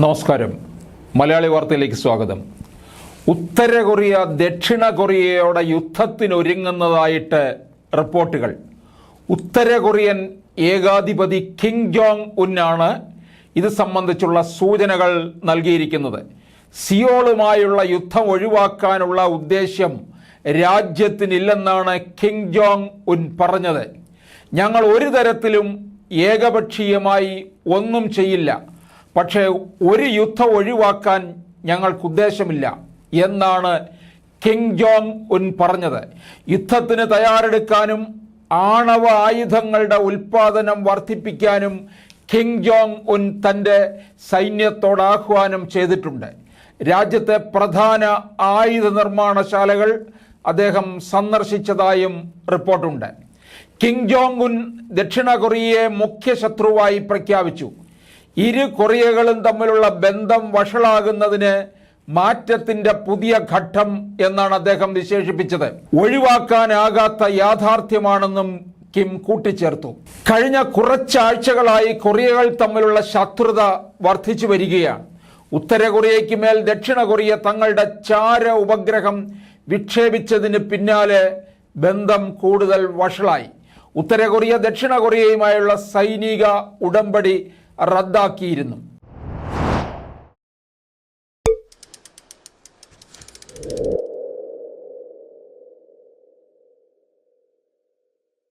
നമസ്കാരം. മലയാളി വാർത്തയിലേക്ക് സ്വാഗതം. ഉത്തര കൊറിയ ദക്ഷിണ കൊറിയയുടെ യുദ്ധത്തിനൊരുങ്ങുന്നതായിട്ട് റിപ്പോർട്ടുകൾ. ഉത്തര കൊറിയൻ ഏകാധിപതി കിം ജോങ് ഉന്നാണ് ഇത് സംബന്ധിച്ചുള്ള സൂചനകൾ നൽകിയിരിക്കുന്നത്. സിയോളുമായുള്ള യുദ്ധം ഒഴിവാക്കാനുള്ള ഉദ്ദേശ്യം രാജ്യത്തിനില്ലെന്നാണ് കിം ജോങ് ഉൻ പറഞ്ഞത്. ഞങ്ങൾ ഒരു തരത്തിലും ഏകപക്ഷീയമായി ഒന്നും ചെയ്യില്ല. പക്ഷേ ഒരു യുദ്ധം ഒഴിവാക്കാൻ ഞങ്ങൾക്ക് ഉദ്ദേശമില്ല എന്നാണ് കിങ് ജോങ് ഉൻ പറഞ്ഞത്. യുദ്ധത്തിന് തയ്യാറെടുക്കാനും ആണവ ആയുധങ്ങളുടെ ഉൽപാദനം വർദ്ധിപ്പിക്കാനും കിങ് ജോങ് ഉൻ തന്റെ സൈന്യത്തോട് ആഹ്വാനം ചെയ്തിട്ടുണ്ട്. രാജ്യത്തെ പ്രധാന ആയുധ നിർമ്മാണശാലകൾ അദ്ദേഹം സന്ദർശിച്ചതായും റിപ്പോർട്ടുണ്ട്. കിങ് ജോങ് ഉൻ ദക്ഷിണ കൊറിയയെ മുഖ്യ ശത്രുവായി പ്രഖ്യാപിച്ചു. ഇരു കൊറിയകളും തമ്മിലുള്ള ബന്ധം വഷളാകുന്നതിന് മാറ്റത്തിന്റെ പുതിയ ഘട്ടം എന്നാണ് അദ്ദേഹം വിശേഷിപ്പിച്ചത്. ഒഴിവാക്കാനാകാത്ത യാഥാർത്ഥ്യമാണെന്നും കിം കൂട്ടിച്ചേർത്തു. കഴിഞ്ഞ കുറച്ചാഴ്ചകളായി കൊറിയകൾ തമ്മിലുള്ള ശത്രുത വർദ്ധിച്ചു വരികയാണ്. ഉത്തര കൊറിയയ്ക്ക് മേൽ ദക്ഷിണ കൊറിയ തങ്ങളുടെ ചാര ഉപഗ്രഹം വിക്ഷേപിച്ചതിന് പിന്നാലെ ബന്ധം കൂടുതൽ വഷളായി. ഉത്തര കൊറിയ ദക്ഷിണ കൊറിയയുമായുള്ള സൈനിക ഉടമ്പടി റദ്ദാക്കിയിരുന്നു.